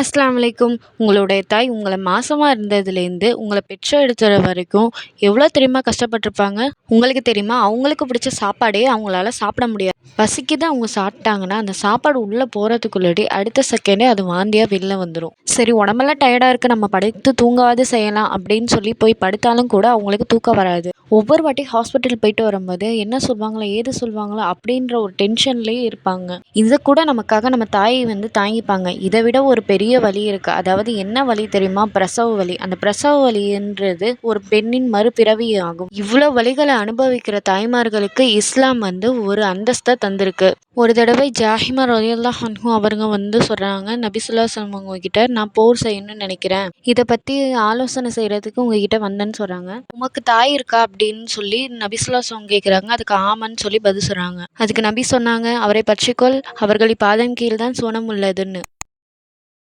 அஸ்லாமலைக்கும். உங்களுடைய தாய் உங்களை மாசமாக இருந்ததுலேருந்து உங்களை பெற்ற எடுத்துற வரைக்கும் எவ்வளோ தெரியுமா கஷ்டப்பட்டிருப்பாங்க? உங்களுக்கு தெரியுமா? அவங்களுக்கு பிடிச்ச சாப்பாடே அவங்களால சாப்பிட முடியாது. பசிக்குது அவங்க சாப்பிட்டாங்கன்னா அந்த சாப்பாடு உள்ளே போகிறதுக்குள்ளாடி அடுத்த செகண்டே அது வாந்தியாக வெளில வந்துடும் சரி உடம்பெல்லாம் டயர்டாக இருக்குது நம்ம படுத்து தூங்காவது செய்யலாம் அப்படின்னு சொல்லி போய் படுத்தாலும் கூட அவங்களுக்கு தூக்கம் வராது. ஒவ்வொரு வாட்டி ஹாஸ்பிட்டல் போயிட்டு வரும்போது என்ன சொல்லுவாங்களோ ஏது சொல்லுவாங்களோ அப்படின்ற ஒரு டென்ஷன்லேயே இருப்பாங்க. இதை கூட நமக்காக நம்ம தாய் வந்து தாங்கிப்பாங்க. இதை விட ஒரு பெரிய வழி இருக்குது அதாவது என்ன வழி தெரியுமா? பிரசவ வலி. அந்த பிரசவ வலின்றது ஒரு பெண்ணின் மறுபிறவி ஆகும் இவ்வளோ வலிகளை அனுபவிக்கிற தாய்மார்களுக்கு இஸ்லாம் வந்து ஒரு அந்தஸ்தை தந்திருக்கு. ஒரு தடவை ஜாஹிமா ரலியல்லாஹு அன்ஹு அவருங்க வந்து சொல்கிறாங்க நபிசுல்லா அவங்க கிட்ட நான் போர் செய்யணும்னு நினைக்கிறேன். இதை பற்றி ஆலோசனை செய்கிறதுக்கு உங்ககிட்ட வந்தேன்னு சொல்கிறாங்க உமக்கு தாய் இருக்கா? அப்படின்னு சொல்லி நபிசுல்லா அவங்க கேட்குறாங்க அதுக்கு ஆமான்னு சொல்லி பதில் சொல்கிறாங்க அதுக்கு நபி சொன்னாங்க அவரை பற்றிக்கொள். அவர்கள் பாதம் கீழ் தான் சோனம் உள்ளதுன்னு.